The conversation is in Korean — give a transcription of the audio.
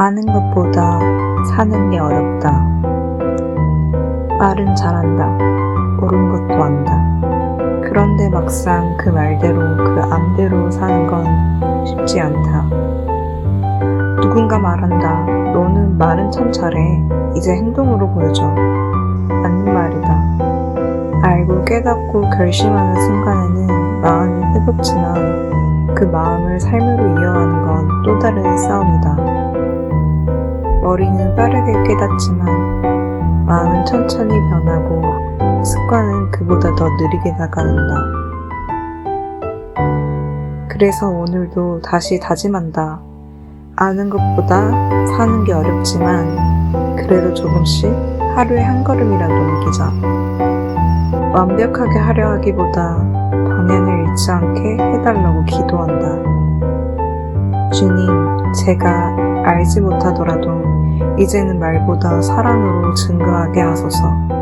아는 것보다 사는 게 어렵다. 말은 잘한다. 옳은 것도 안다. 그런데 막상 그 말대로 그 암대로 사는 건 쉽지 않다. 누군가 말한다. 너는 말은 참 잘해. 이제 행동으로 보여줘. 맞는 말이다. 알고 깨닫고 결심하는 순간에는 마음이 뜨겁지만 그 마음을 삶으로 이어가는 건 또 다른 싸움이다. 머리는 빠르게 깨닫지만 마음은 천천히 변하고 습관은 그보다 더 느리게 나가는다. 그래서 오늘도 다시 다짐한다. 아는 것보다 사는 게 어렵지만 그래도 조금씩 하루에 한 걸음이라도 옮기자. 완벽하게 하려 하기보다 방향을 잃지 않게 해달라고 기도한다. 주님, 제가 알지 못하더라도 이제는 말보다 사랑으로 증거하게 하소서.